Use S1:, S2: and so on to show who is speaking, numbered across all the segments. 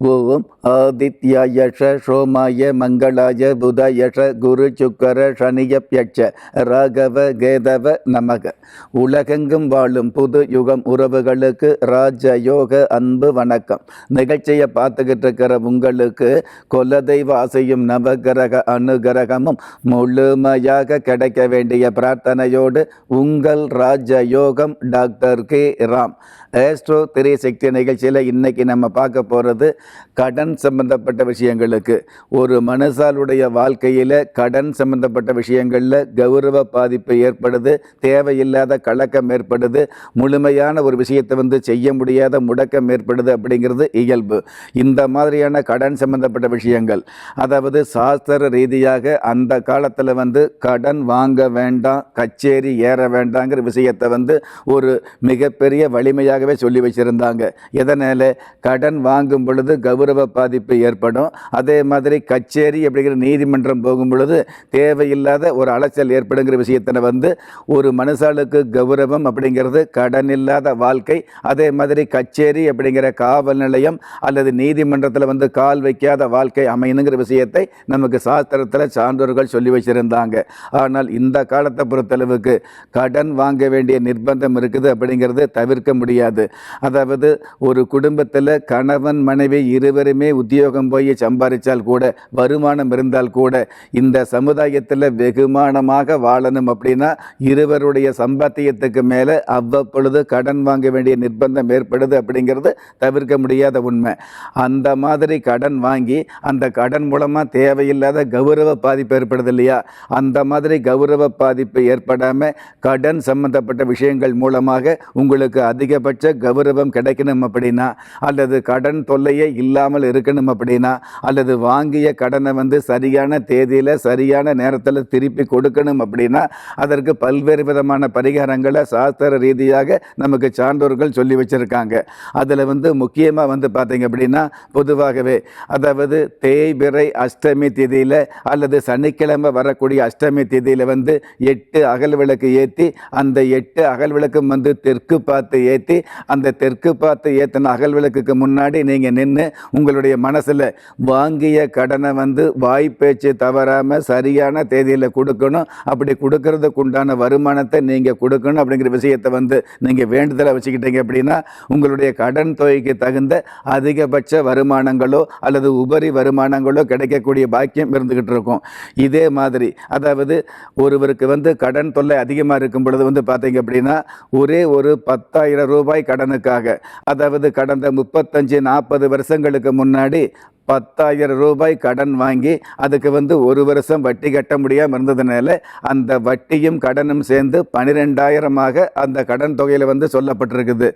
S1: ஓம் ஆதித்யாயஷ சோமாய மங்களாய புதயஷ குரு சுக்கர சனியப்யட்ச ராகவ கேதவ நமக. உலகெங்கும் வாழும் புது யுகம் உறவுகளுக்கு ராஜயோக அன்பு வணக்கம். நிகழ்ச்சியை பார்த்துக்கிட்டு இருக்கிற உங்களுக்கு குலதெய்வ ஆசையும் நவகிரக அனுகிரகமும் முழுமையாக கிடைக்க வேண்டிய பிரார்த்தனையோடு உங்கள் ராஜயோகம் doctor K. Ram. Astro Thiraisakthi நிகழ்ச்சியில் இன்னைக்கு நம்ம பார்க்க போகிறது கடன் சம்பந்தப்பட்ட விஷயங்களுக்கு. ஒரு மனுஷாலுடைய வாழ்க்கையில் கடன் சம்பந்தப்பட்ட விஷயங்களில் கௌரவ பாதிப்பு ஏற்படுது தேவையில்லாத கலக்கம் ஏற்படுது முழுமையான ஒரு விஷயத்தை வந்து செய்ய முடியாத முடக்கம் ஏற்படுது அப்படிங்கிறது இயல்பு. இந்த மாதிரியான கடன் சம்பந்தப்பட்ட விஷயங்கள் அதாவது சாஸ்திர ரீதியாக அந்த காலத்தில் வந்து கடன் வாங்க வேண்டாம் கச்சேரி ஏற வேண்டாங்கிற விஷயத்தை வந்து ஒரு மிகப்பெரிய வலிமையாகவே சொல்லி வச்சுருந்தாங்க. எதனால்? கடன் வாங்கும் பொழுது கௌரவ பாதிப்பு ஏற்படும். அதே மாதிரி கச்சேரி அப்படிங்கிற நீதிமன்றம் போகும் பொழுது தேவையில்லாத ஒரு அலைச்சல் ஏற்படுங்கிற விஷயத்தில் வந்து ஒரு மனுஷாளுக்கு கௌரவம் அப்படிங்கிறது கடன் இல்லாத வாழ்க்கை. அதே மாதிரி கச்சேரி அப்படிங்கிற காவல் நிலையம் அல்லது நீதிமன்றத்தில் வந்து கால் வைக்காத வாழ்க்கை அமையணுங்கிற விஷயத்தை நமக்கு சாஸ்திரத்தில் சான்றோர்கள் சொல்லி வச்சிருந்தாங்க. ஆனால் இந்த காலத்தை பொறுத்தளவுக்கு கடன் வாங்க வேண்டிய நிர்பந்தம் இருக்குது அப்படிங்கிறது தவிர்க்க முடியாது. அதாவது ஒரு குடும்பத்தில் கணவன் மனைவி இருவருமே உத்தியோகம் போய் சம்பாதிச்சால் கூட வருமானம் இருந்தால் கூட இந்த சமுதாயத்தில் வெகுமானமாக வாழணும் அப்படின்னா இருவருடைய சம்பாத்தியத்துக்கு மேலே அவ்வப்பொழுது கடன் வாங்க வேண்டிய நிர்பந்தம் ஏற்படுது அப்படிங்கிறது தவிர்க்க முடியாத உண்மை. அந்த மாதிரி கடன் வாங்கி அந்த கடன் மூலமாக தேவையில்லாத கௌரவ பாதிப்பு ஏற்படுது இல்லையா? அந்த மாதிரி கௌரவ பாதிப்பு ஏற்படாமல் கடன் சம்பந்தப்பட்ட விஷயங்கள் மூலமாக உங்களுக்கு அதிகபட்ச கௌரவம் கிடைக்கணும் அப்படின்னா அல்லது கடன் தொல்லையை இல்லாமல் இருக்கணும் அப்படின்னா அல்லது வாங்கிய கடனை வந்து சரியான தேதியில் சரியான நேரத்தில் திருப்பி கொடுக்கணும் அப்படின்னா அதற்கு பல்வேறு விதமான பரிகாரங்களை சாஸ்திர ரீதியாக நமக்கு சான்றோர்கள் சொல்லி வச்சுருக்காங்க. அதில் வந்து முக்கியமாக வந்து பார்த்தீங்க அப்படின்னா பொதுவாகவே அதாவது தேய்பிறை அஷ்டமி திதியில் அல்லது சனிக்கிழமை வரக்கூடிய அஷ்டமி திதியில் வந்து எட்டு அகல் விளக்கு ஏற்றி அந்த எட்டு அகல் விளக்கும் வந்து தெற்கு பார்த்து ஏற்றி அந்த தெற்கு பார்த்து ஏற்றின அகல் விளக்குக்கு முன்னாடி நீங்கள் நின்று உங்களுடைய மனசில் வாங்கிய கடனை வந்து வாய்ப்பேச்சு தவறாமல் சரியான தேதியில் கொடுக்கணும். அப்படி கொடுக்கறதுக்கு உண்டான வருமானத்தை நீங்கள் கொடுக்கணும் அப்படிங்கிற விஷயத்தை வந்து நீங்கள் வேண்டுதலை வச்சுக்கிட்டீங்க அப்படின்னா உங்களுடைய கடன் தொகைக்கு தகுந்த அதிகபட்ச வருமானங்களோ அல்லது உபரி வருமானங்களோ கிடைக்கக்கூடிய பாக்கியம் இருந்துக்கிட்டு இருக்கும். இதே மாதிரி அதாவது ஒருவருக்கு வந்து கடன் தொல்லை அதிகமாக இருக்கும் பொழுது வந்து பார்த்தீங்க அப்படின்னா ஒரே ஒரு பத்தாயிரம் ரூபாய் கடனுக்காக அதாவது கடந்த முப்பத்தஞ்சு நாற்பது வருஷங்களுக்கு முன்னாடி பத்தாயிரம் ரூபாய் கடன் வாங்கி அதுக்கு வந்து ஒரு வருஷம் வட்டி கட்ட முடியாமல் இருந்ததுனால அந்த வட்டியும் கடனும் சேர்ந்து பனிரெண்டாயிரமாக அந்த கடன் தொகையில் வந்து சொல்லப்பட்டிருக்குது.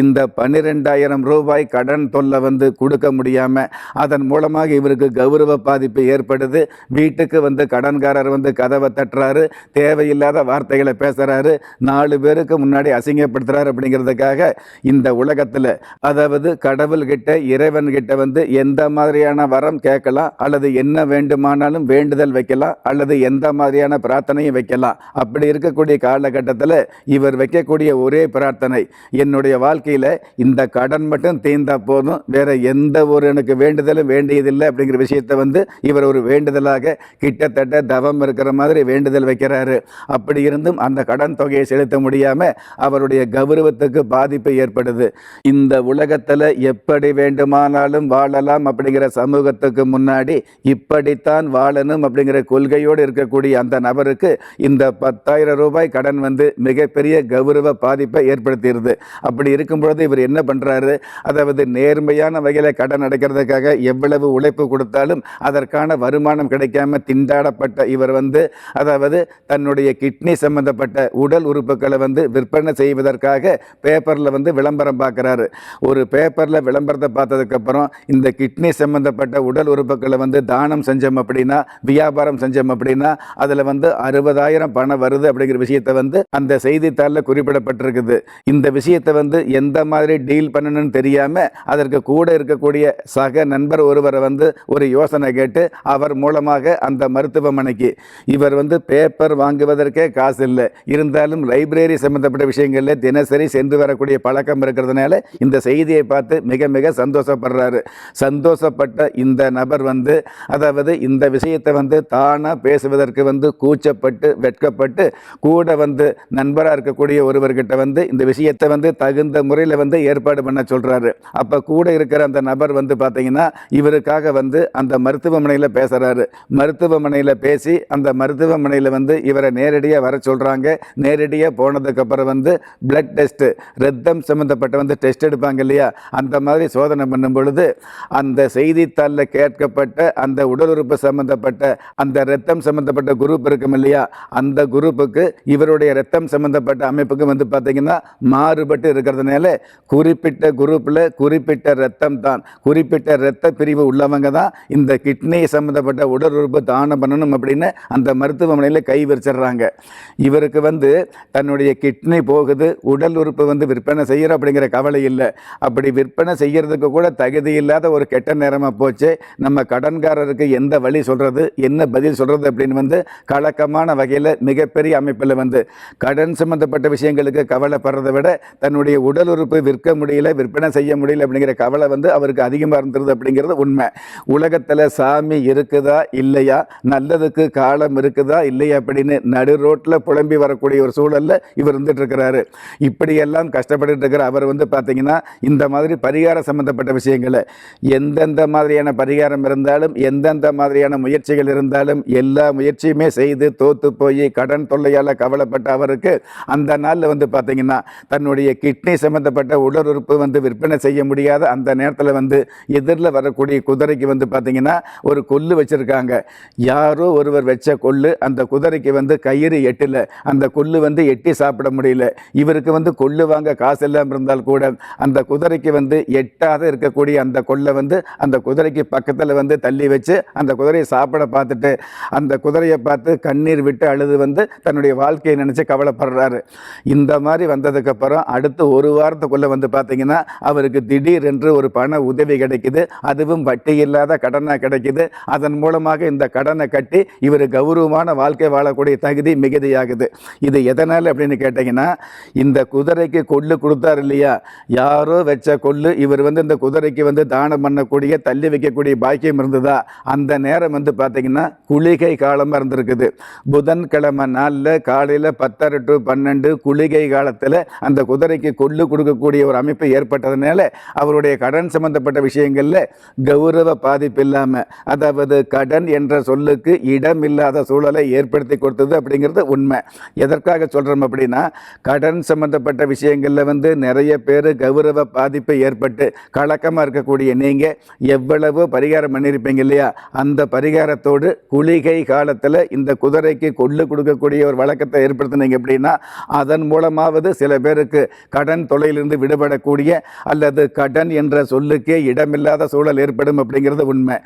S1: இந்த பன்னிரெண்டாயிரம் ரூபாய் கடன் தொல்லை வந்து கொடுக்க முடியாமல் அதன் மூலமாக இவருக்கு கௌரவ பாதிப்பு ஏற்படுது. வீட்டுக்கு வந்து கடன்காரர் வந்து கதவை தட்டுறாரு தேவையில்லாத வார்த்தைகளை பேசுகிறாரு நாலு பேருக்கு முன்னாடி அசிங்கப்படுத்துகிறாரு அப்படிங்கிறதுக்காக இந்த உலகத்தில் அதாவது கடவுள்கிட்ட இறைவன்கிட்ட வந்து எந்த மாதிரி மாதிரியான வரம் கேட்கலாம் அல்லது என்ன வேண்டுமானாலும் வேண்டுதல் வைக்கலாம் அல்லது எந்த மாதிரியான பிரார்த்தனையும் வைக்கலாம். அப்படி இருக்கக்கூடிய காலகட்டத்தில் இவர் வைக்கக்கூடிய ஒரே பிரார்த்தனை என்னுடைய வாழ்க்கையில் இந்த கடன் மட்டும் தீர்ந்தா போதும் வேற எந்த ஒரு எனக்கு வேண்டுதலும் வேண்டியதில்லை அப்படிங்கிற விஷயத்தை வந்து இவர் ஒரு வேண்டுதலாக கிட்டத்தட்ட தவம் இருக்கிற மாதிரி வேண்டுதல் வைக்கிறாரு. அப்படி இருந்தும் அந்த கடன் தொகையை செலுத்த முடியாமல் அவருடைய கௌரவத்துக்கு பாதிப்பு ஏற்படுது. இந்த உலகத்தில் எப்படி வேண்டுமானாலும் வாழலாம் அப்படிங்கிற சமூகத்துக்கு முன்னாடி இப்படித்தான் வாழணும் அப்படிங்கிற கொள்கையோடு இருக்கக்கூடிய அந்த நபருக்கு இந்த பத்தாயிரம் ரூபாய் கடன் வந்து மிகப்பெரிய கௌரவ பாதிப்பை ஏற்படுத்திடுது. அப்படி இருக்கும் பொழுது இவர் என்ன பண்ணுறாரு அதாவது நேர்மையான வகையில் கடன் அடைக்கிறதுக்காக எவ்வளவு உழைப்பு கொடுத்தாலும் அதற்கான வருமானம் கிடைக்காம திண்டாடப்பட்ட இவர் வந்து அதாவது தன்னுடைய கிட்னி சம்பந்தப்பட்ட உடல் உறுப்புகளை வந்து விற்பனை செய்வதற்காக பேப்பரில் வந்து விளம்பரம் பார்க்குறாரு. ஒரு பேப்பரில் விளம்பரத்தை பார்த்ததுக்கப்புறம் இந்த கிட்னி சம்ம சம்பந்தப்பட்ட உடல் உறுப்புகளை வந்து தானம் செஞ்சோம் அப்படின்னா வியாபாரம் செஞ்சோம் அப்படின்னா அதில் வந்து அறுபதாயிரம் பணம் வருது அப்படிங்கிற விஷயத்தை வந்து அந்த செய்தித்தாளில் குறிப்பிடப்பட்டிருக்குது. இந்த விஷயத்தை வந்து எந்த மாதிரி டீல் பண்ணணும்னு தெரியாமல் அதற்கு கூட இருக்கக்கூடிய சக நண்பர் ஒருவரை வந்து ஒரு யோசனை கேட்டு அவர் மூலமாக அந்த மருத்துவமனைக்கு இவர் வந்து பேப்பர் வாங்குவதற்கே காசு இல்லை. இருந்தாலும் லைப்ரரி சம்பந்தப்பட்ட விஷயங்களில் தினசரி சென்று வரக்கூடிய பழக்கம் இருக்கிறதுனால இந்த செய்தியை பார்த்து மிக மிக சந்தோஷப்படுறாரு. சந்தோஷப்பட்ட இந்த நபர் வந்து அதாவது இந்த விஷயத்தை வந்து தானாக பேசுவதற்கு வந்து கூச்சப்பட்டு வெட்கப்பட்டு கூட வந்து நண்பராக இருக்கக்கூடிய ஒருவர்கிட்ட வந்து இந்த விஷயத்தை வந்து தகுந்த முறையில் வந்து ஏற்பாடு பண்ண சொல்கிறாரு அப்போ கூட இருக்கிற அந்த நபர் வந்து பார்த்தீங்கன்னா இவருக்காக வந்து அந்த மருத்துவமனையில் பேசுகிறாரு மருத்துவமனையில் பேசி அந்த மருத்துவமனையில் வந்து இவரை நேரடியாக வர சொல்கிறாங்க நேரடியாக போனதுக்கப்புறம் வந்து பிளட் டெஸ்ட்டு ரத்தம் சம்மந்தப்பட்ட வந்து டெஸ்ட் எடுப்பாங்க இல்லையா? அந்த மாதிரி சோதனை பண்ணும் பொழுது அந்த செய்தித்தாளில் கேட்கப்பட்ட அந்த உடல் உறுப்பு சம்மந்தப்பட்ட அந்த ரத்தம் சம்மந்தப்பட்ட குரூப் இருக்கும் இல்லையா? அந்த குரூப்புக்கு இவருடைய ரத்தம் சம்மந்தப்பட்ட அமைப்புக்கு வந்து பார்த்தீங்கன்னா மாறுபட்டு இருக்கிறதுனால குறிப்பிட்ட குரூப்பில் குறிப்பிட்ட ரத்தம் தான். குறிப்பிட்ட இரத்த பிரிவு உள்ளவங்க தான் இந்த கிட்னி சம்மந்தப்பட்ட உடல் உறுப்பு தானம் பண்ணணும் அப்படின்னு அந்த மருத்துவமனையில் கை விரிச்சிடுறாங்க. இவருக்கு வந்து தன்னுடைய கிட்னி போகுது உடல் உறுப்பு வந்து விற்பனை செய்கிற அப்படிங்கிற கவலை இல்லை. அப்படி விற்பனை செய்கிறதுக்கு கூட தகுதி இல்லாத ஒரு கெட்ட நேரமாக போச்சு. நம்ம கடன்காரருக்கு எந்த வழி சொல்கிறது என்ன பதில் சொல்கிறது அப்படின்னு வந்து கலக்கமான வகையில் மிகப்பெரிய அமைப்பில் வந்து கடன் சம்மந்தப்பட்ட விஷயங்களுக்கு கவலைப்படுறதை விட தன்னுடைய உடல் உறுப்பு விற்க முடியல விற்பனை செய்ய முடியல அப்படிங்கிற கவலை வந்து அவருக்கு அதிகமாக இருந்தது அப்படிங்கிறது உண்மை. உலகத்தில் சாமி இருக்குதா இல்லையா? நல்லதுக்கு காலம் இருக்குதா இல்லையா அப்படின்னு நடு ரோட்டில் புலம்பி வரக்கூடிய ஒரு சூழலில் இவர் இருந்துட்டு இருக்கிறாரு. இப்படியெல்லாம் கஷ்டப்பட்டுட்டு இருக்கிற அவர் வந்து பார்த்தீங்கன்னா இந்த மாதிரி பரிகார சம்மந்தப்பட்ட விஷயங்களை எந்தெந்த மாதிரியான பரிகாரம் இருந்தாலும் எந்தெந்த மாதிரியான முயற்சிகள் இருந்தாலும் எல்லா முயற்சியுமே செய்து தோத்து போய் கடன் தொல்லையால் கவலைப்பட்ட அவருக்கு அந்த நாளில் வந்து பார்த்தீங்கன்னா தன்னுடைய கிட்னி சம்மந்தப்பட்ட உடல் உறுப்பு வந்து விற்பனை செய்ய முடியாத அந்த நேரத்தில் வந்து எதிரில் வரக்கூடிய குதிரைக்கு வந்து பார்த்தீங்கன்னா ஒரு கொல்லு வச்சுருக்காங்க. யாரோ ஒருவர் வச்ச கொல்லு அந்த குதிரைக்கு வந்து கயிறு எட்டில். அந்த கொல்லு வந்து எட்டி சாப்பிட முடியல. இவருக்கு வந்து கொள்ளு வாங்க காசு இல்லாமல் இருந்தால் கூட அந்த குதிரைக்கு வந்து எட்டாத இருக்கக்கூடிய அந்த கொல்லை வந்து அந்த குதிரைக்கு பக்கத்தில் வந்து தள்ளி வச்சு அந்த குதிரையை சாப்பிட பார்த்துட்டு அந்த குதிரையை பார்த்து கண்ணீர் விட்டு அழுது வந்து தன்னுடைய வாழ்க்கையை நினச்சி கவலைப்படுறாரு. இந்த மாதிரி வந்ததுக்கப்புறம் அடுத்து ஒரு வாரத்துக்குள்ளே வந்து பார்த்தீங்கன்னா அவருக்கு திடீரென்று ஒரு பண உதவி கிடைக்குது. அதுவும் வட்டி இல்லாத கடனாக கிடைக்குது. அதன் மூலமாக இந்த கடனை கட்டி இவர் கௌரவமான வாழ்க்கை வாழக்கூடிய தகுதி மிகுதியாகுது. இது எதனால் அப்படின்னு கேட்டிங்கன்னா இந்த குதிரைக்கு கொள்ளு கொடுத்தார் இல்லையா? யாரோ வச்ச கொள்ளு இவர் வந்து இந்த குதிரைக்கு வந்து தானம் பண்ணக்கூடிய தள்ளி வைக்கக்கூடிய பாக்கியம் இருந்ததா? அந்த நேரம் வந்து பார்த்தீங்கன்னா குளிகை காலமாக இருந்திருக்குது. புதன்கிழமை நாளில் காலையில் பத்தரை டு பன்னெண்டு குளிகை காலத்தில் அந்த குதிரைக்கு கொள்ளு கொடுக்கக்கூடிய ஒரு அமைப்பு ஏற்பட்டதுனால அவருடைய கடன் சம்பந்தப்பட்ட விஷயங்களில் கௌரவ பாதிப்பு இல்லாமல் அதாவது கடன் என்ற சொல்லுக்கு இடம் இல்லாத சூழலை ஏற்படுத்தி கொடுத்தது அப்படிங்கிறது உண்மை. எதற்காக சொல்கிறோம் அப்படின்னா கடன் சம்பந்தப்பட்ட விஷயங்களில் வந்து நிறைய பேர் கௌரவ பாதிப்பு ஏற்பட்டு கலக்கமாக இருக்கக்கூடிய நீங்கள் எவ்வளவு பரிகாரம் பண்ணியிருப்பீங்க இல்லையா? அந்த பரிகாரத்தோடு குளிகை காலத்தில் இந்த குதிரைக்கு கொள்ளு கொடுக்கக்கூடிய ஒரு வழக்கத்தை ஏற்படுத்தினீங்க அப்படின்னா அதன் மூலமாவது சில பேருக்கு கடன் தொலையிலிருந்து விடுபடக்கூடிய அல்லது கடன் என்ற சொல்லுக்கே இடமில்லாத சூழல் ஏற்படும் அப்படிங்கிறது உண்மை.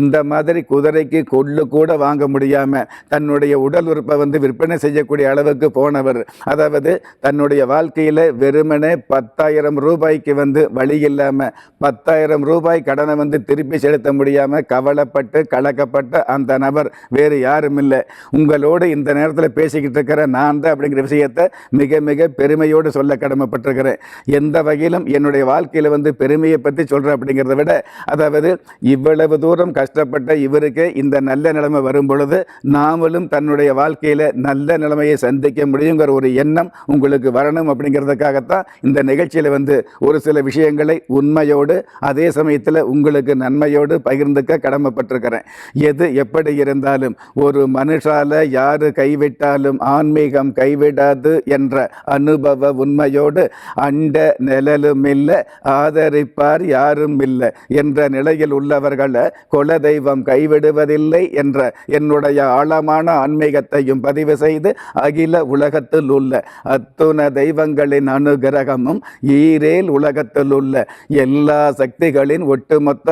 S1: இந்த மாதிரி குதிரைக்கு கொள்ளு கூட வாங்க முடியாமல் தன்னுடைய உடல் உறுப்பை வந்து விற்பனை செய்யக்கூடிய அளவுக்கு போனவர் அதாவது தன்னுடைய வாழ்க்கையில் வெறுமனே பத்தாயிரம் ரூபாய்க்கு வந்து வழி இல்லாமல் பத்தாயிரம் ரூபாய் கடனை வந்து திருப்பி செலுத்த முடியாமல் கவலைப்பட்டு கலக்கப்பட்ட அந்த நபர் வேறு யாரும் இல்லை. உங்களோடு இந்த நேரத்தில் பேசிக்கிட்டு இருக்கிற நான் தான் அப்படிங்கிற விஷயத்தை மிக மிக பெருமையோடு சொல்ல கடமைப்பட்டிருக்கிறேன். எந்த வகையிலும் என்னுடைய வாழ்க்கையில் வந்து பெருமையை பற்றி சொல்கிறேன் அப்படிங்கிறத விட அதாவது இவ்வளவு தூரம் கஷ்டப்பட்ட இவருக்கு இந்த நல்ல நிலைமை வரும் பொழுது நாமளும் தன்னுடைய வாழ்க்கையில் நல்ல நிலைமையை சந்திக்க முடியுங்கிற ஒரு எண்ணம் உங்களுக்கு வரணும் அப்படிங்கிறதுக்காகத்தான் இந்த நிகழ்ச்சியில் வந்து ஒரு சில விஷயங்களை உண்மையோடு அதே சமயத்தில் உங்களுக்கு நன்மையோடு பகிர்ந்துக்க கடமைப்பட்டிருக்கிறேன். எது எப்படி இருந்தாலும் ஒரு மனுஷால யாரு கைவிட்டாலும் ஆன்மீகம் கைவிடாது என்ற அனுபவ உண்மையோடு அண்ட நிழலும் இல்லை ஆதரிப்பார் யாரும் இல்லை என்ற நிலையில் உள்ளவர்களை குலதெய்வம் கைவிடுவதில்லை என்ற என்னுடைய ஆழமான ஆன்மீகத்தையும் பதிவு செய்து அகில உலகத்தில் உள்ள அத்துண தெய்வங்களின் அனுகிரகமும் ஈரேல் உலகத்தில் உள்ள எல்லா சக்திகளின் ஒட்டுமொத்த